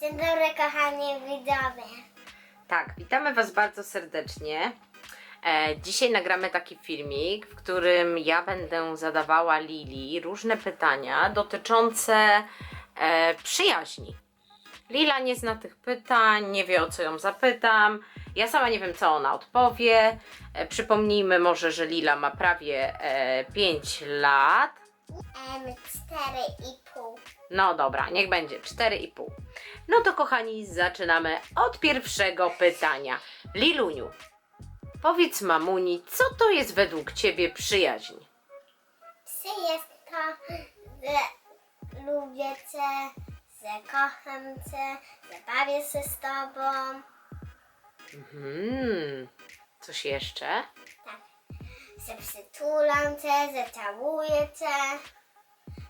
Dzień dobry, kochani widzowie. Tak, witamy Was bardzo serdecznie. E, dzisiaj nagramy taki filmik, w którym ja będę zadawała Lili różne pytania dotyczące e, przyjaźni. Lila nie zna tych pytań, nie wie o co ją zapytam. Ja sama nie wiem, co ona odpowie. E, przypomnijmy może, że Lila ma prawie e, 5 lat. Em, cztery i pół. No dobra, niech będzie 4,5. No to kochani, zaczynamy od pierwszego pytania. Liluniu, powiedz mamuni, co to jest według ciebie przyjaźń? Psy jest to, że lubię cię, że kocham cię, że bawię się z tobą. Hmm, coś jeszcze? Że przytulam cię, że całuję cię,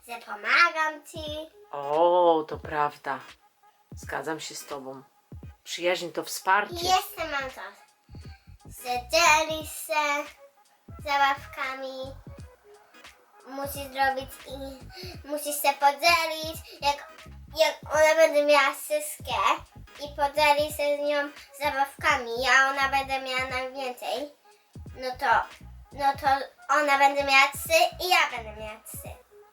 że pomagam ci. O, to prawda. Zgadzam się z tobą. Przyjaźń to I wsparcie. jeszcze mam. Że dzielisz się zabawkami. Musisz zrobić i musisz się podzielić. Jak, jak ona będzie miała wszystkie i podzieli się z nią zabawkami, a ona będzie miała najwięcej, no to, no to ona będzie miała trzy i ja będę miała trzy.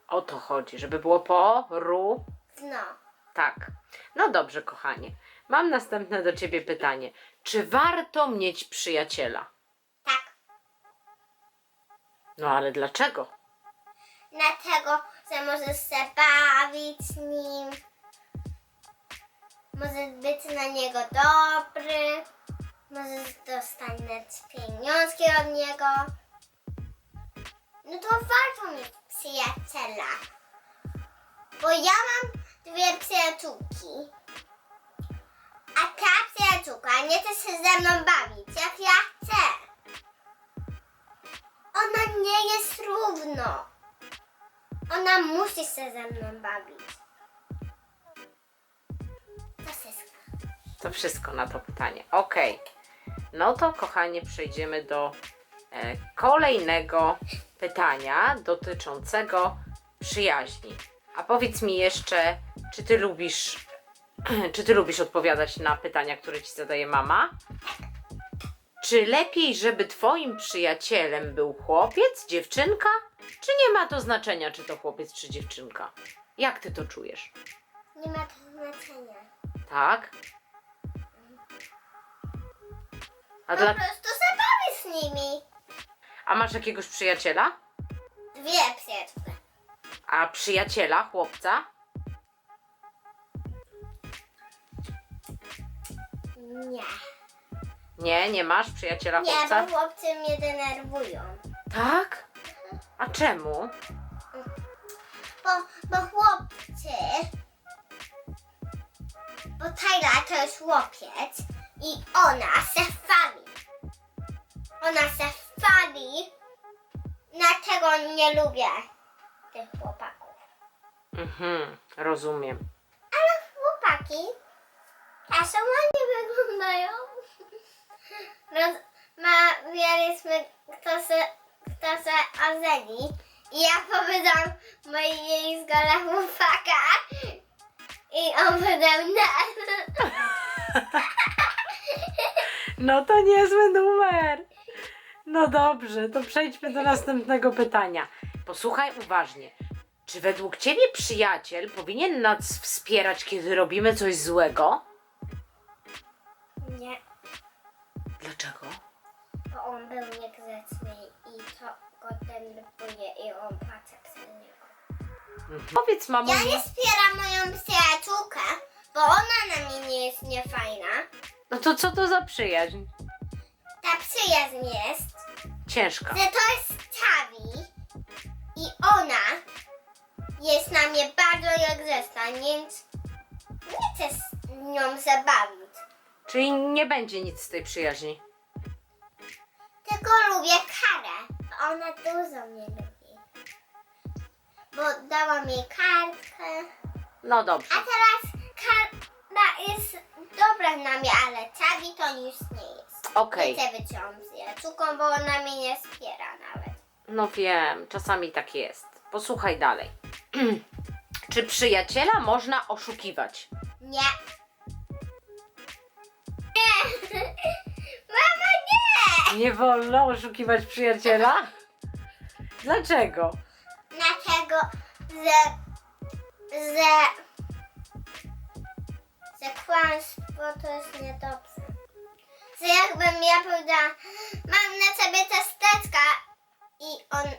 O to chodzi, żeby było po, ru, No. tak. No dobrze, kochanie. Mam następne do ciebie pytanie. Czy warto mieć przyjaciela? Tak. No ale dlaczego? Dlatego, że możesz się bawić z nim. Możesz być na niego dobry. Możesz dostać pieniążki od niego. No to warto mieć przyjaciela. Bo ja mam dwie przyjaciółki. A ta przyjaciółka nie chce się ze mną bawić, jak ja chcę. Ona nie jest równo. Ona musi się ze mną bawić. To wszystko. To wszystko na to pytanie. Okej. No to kochanie, przejdziemy do e, kolejnego pytania dotyczącego przyjaźni. A powiedz mi jeszcze, czy ty lubisz, czy ty lubisz odpowiadać na pytania, które ci zadaje mama? Czy lepiej, żeby twoim przyjacielem był chłopiec, dziewczynka? Czy nie ma to znaczenia, czy to chłopiec, czy dziewczynka? Jak ty to czujesz? Nie ma to znaczenia. Tak? A, Po dla, prostu zabawię z nimi. A masz jakiegoś przyjaciela? Dwie przyjaciółki. A przyjaciela, chłopca? Nie. Nie, nie masz przyjaciela Nie, chłopca? bo chłopcy mnie denerwują. Tak? A czemu? Bo, bo chłopcy... Bo Tyla to jest chłopiec i ona se fali. Ona se fali. Dlatego nie lubię tych chłopaków. Mhm, rozumiem. Ale chłopaki czasem ładnie wyglądają. Roz, mawialiśmy, kto se, kto se ozeni. I ja powiedziałam mojej zgole chłopaka. I on powiedział nie. No to niezły numer. No dobrze, to przejdźmy do następnego pytania. Posłuchaj uważnie. Czy według ciebie przyjaciel powinien nas wspierać, kiedy robimy coś złego? Nie, Dlaczego? bo on był niegrzeczny i to go denerwuje i on płacze przez niego. Mhm. Powiedz mamu. Ja nie wspieram moją przyjaciółkę, bo ona na mnie nie jest niefajna. No to co to za przyjaźń? Ta przyjaźń jest, Że to jest Tawi i ona jest na mnie bardzo niegrzeczna, więc nie chcę z nią zabawić. Czyli nie będzie nic z tej przyjaźni. Tylko lubię karę. Ona dużo mnie lubi. Bo dała mi kartkę. No dobrze. A teraz kara jest dobra na mnie, ale Tawi to już. Okej. Chcę ją przyjaciółką, bo ona mnie nie wspiera nawet. No wiem, czasami tak jest. Posłuchaj dalej. Czy przyjaciela można oszukiwać? Nie. nie! Mama, nie! Nie wolno oszukiwać przyjaciela? Dlaczego? Dlatego, że, że, że kłamstwo to jest niedobrze. Że jakbym ja powiedziała, mam na sobie ciasteczka i on,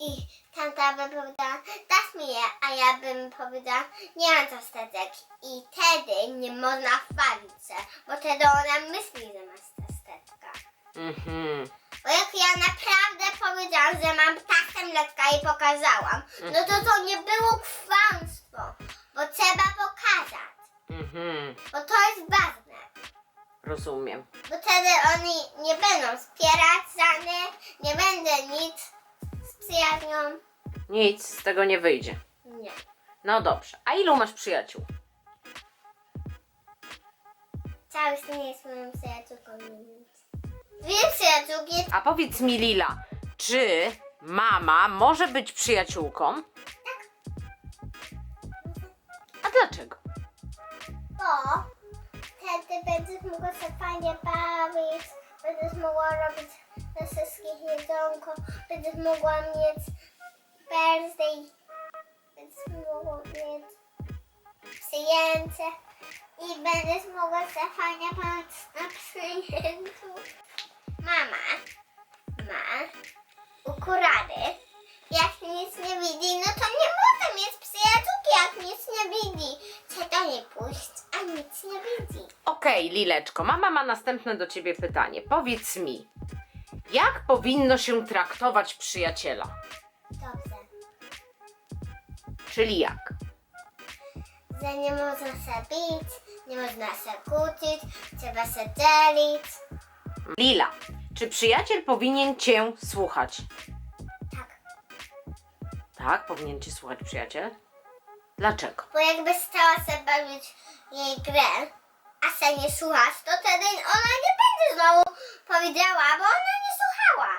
i tamta by powiedziała, dasz mi je, a ja bym powiedziała, nie mam ciasteczek. I wtedy nie można chwalić się, bo wtedy ona myśli, że masz ciasteczka. Mhm. Bo jak ja naprawdę powiedziałam, że mam taskę mleka i pokazałam, no to to nie było kłamstwo, bo trzeba pokazać, Mhm. bo to. Rozumiem. Bo wtedy oni nie będą wspierać żadne, nie będzie nic z przyjaźnią. Nic z tego nie wyjdzie. Nie. No dobrze. A ilu masz przyjaciół? Cały świat jest moją przyjaciółką. Dwie przyjaciółki, A powiedz mi, Lila, czy mama może być przyjaciółką? A dlaczego? bo będziesz mogła się fajnie bawić, będziesz mogła robić na wszystkich jedzonko, będziesz mogła mieć birthday, będziesz mogła mieć przyjęcie i będziesz mogła się fajnie bawić na przyjęciu. Mama ma ukurady. Jak nic nie widzi, no to nie może mieć przyjaciółki, jak nic nie widzi. Czego nie puść, a nic nie widzi. Okej, Lileczko, mama ma następne do ciebie pytanie. Powiedz mi, jak powinno się traktować przyjaciela? Dobrze. Czyli jak? Że nie można się bić, nie można się kłócić, trzeba się dzielić. Lila, czy przyjaciel powinien cię słuchać? Tak. Tak, powinien cię słuchać przyjaciel. Dlaczego? Bo jakby stała się bawić jej grę, a się nie słuchasz, to wtedy ona nie będzie znowu powiedziała, bo ona nie słuchała.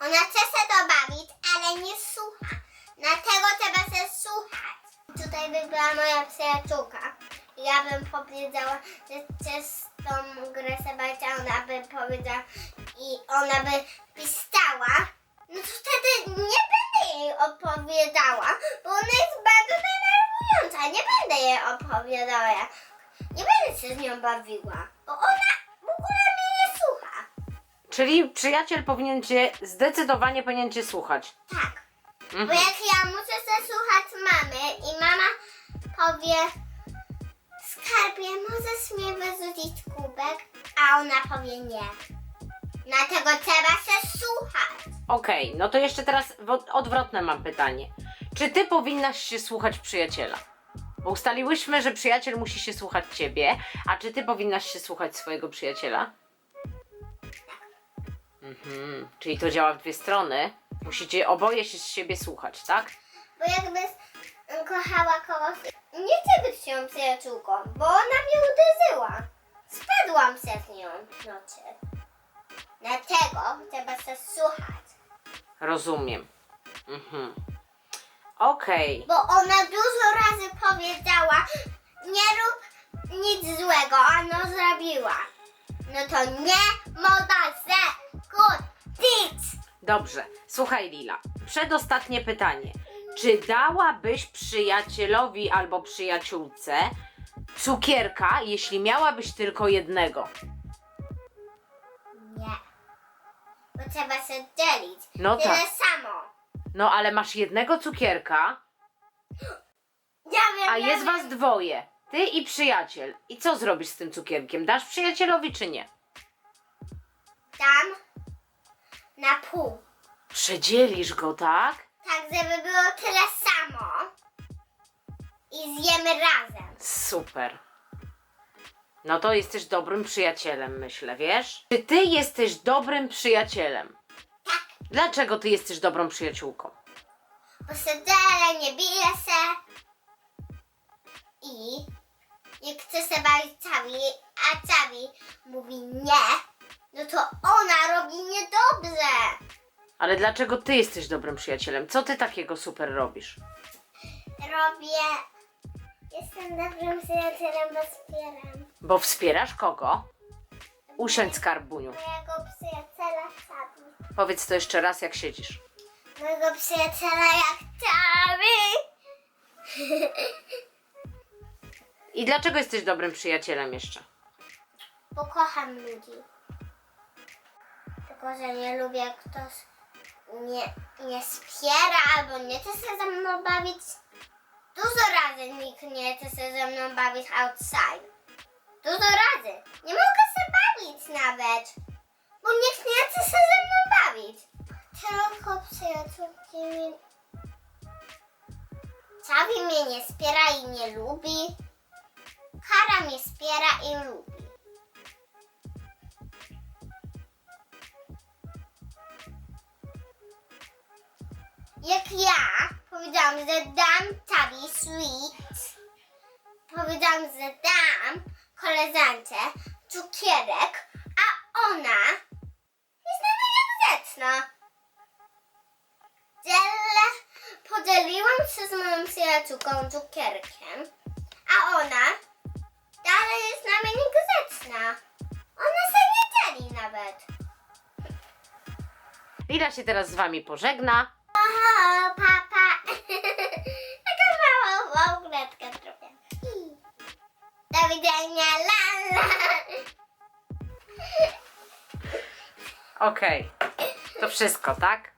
Ona chce się to bawić, ale nie słucha. Dlatego trzeba się słuchać. Tutaj by była moja przyjaciółka. Ja bym powiedziała, że chcesz tą grę a ona by powiedziała i ona by pistała. No to wtedy nie będę jej opowiadała, bo ona jest bardzo denerwująca. Nie będę jej opowiadała. jak- Nie będę się z nią bawiła, bo ona w ogóle mnie nie słucha. Czyli przyjaciel powinien cię, zdecydowanie powinien cię słuchać. Tak. Bo Mhm. jak ja muszę zasłuchać mamy i mama powie skarbie, możesz mnie wyrzucić kubek, a ona powie nie. Dlatego trzeba się słuchać. Okej, no to jeszcze teraz w- odwrotne mam pytanie. Czy ty powinnaś się słuchać przyjaciela? Bo ustaliłyśmy, że przyjaciel musi się słuchać ciebie, a czy ty powinnaś się słuchać swojego przyjaciela? Mhm, czyli to działa w dwie strony. Musicie oboje się z siebie słuchać, tak? Bo jakbyś mm, kochała kogoś, nie chcę być z nią przyjaciółką, bo ona mnie uderzyła. Spadłam się z nią w nocy. Dlatego trzeba się słuchać. Rozumiem. Mhm. Okej. Bo ona dużo razy powiedziała, nie rób nic złego, a no zrobiła. No to nie można się kłócić. Dobrze. Słuchaj, Lila. Przedostatnie pytanie. Czy dałabyś przyjacielowi albo przyjaciółce cukierka, jeśli miałabyś tylko jednego? Nie. Bo trzeba się dzielić. No Tyle tak. No ale masz jednego cukierka, Ja wiem, a ja jest wiem. was dwoje. Ty i przyjaciel. I co zrobisz z tym cukierkiem? Dasz przyjacielowi czy nie? Dam na pół. Przedzielisz go, tak? Tak, żeby było tyle samo. I zjemy razem. Super. No to jesteś dobrym przyjacielem, myślę, wiesz? Czy ty jesteś dobrym przyjacielem? Dlaczego ty jesteś dobrą przyjaciółką? Bo się dzielę, nie biję się. I jak chce się bawić Cawi, a Cawi mówi nie, no to ona robi niedobrze. Ale dlaczego ty jesteś dobrym przyjacielem? Co ty takiego super robisz? Robię Jestem dobrym przyjacielem, bo wspieram Bo wspierasz kogo? Usiądź, skarbuniu. mojego przyjaciela Sabi. Powiedz to jeszcze raz, jak siedzisz. Mojego przyjaciela jak Sabi. I dlaczego jesteś dobrym przyjacielem jeszcze? Bo kocham ludzi. Tylko, że nie lubię, jak ktoś nie, nie wspiera albo nie chce się ze mną bawić. Dużo razy nikt nie chce się ze mną bawić outside. Dużo razy. Nie mogę się bawić nawet. Bo nikt nie chce się ze mną bawić. Tylko przyjaciółki. Czawi mnie nie wspiera i nie lubi. Kara mnie wspiera i lubi. Jak ja powiedziałam, że dam Tabi sweet, powiedziałam, że dam koleżance cukierek, a ona niegrzeczna. Dzielę, podzieliłam się z moją przyjaciółką cukierkiem, a ona dalej jest na mnie niegrzeczna. Ona się nie dzieli nawet. Lila się teraz z wami pożegna. O, papa. Taka mała wałgretka trochę. Do widzenia, lala. Okej. Wszystko, tak?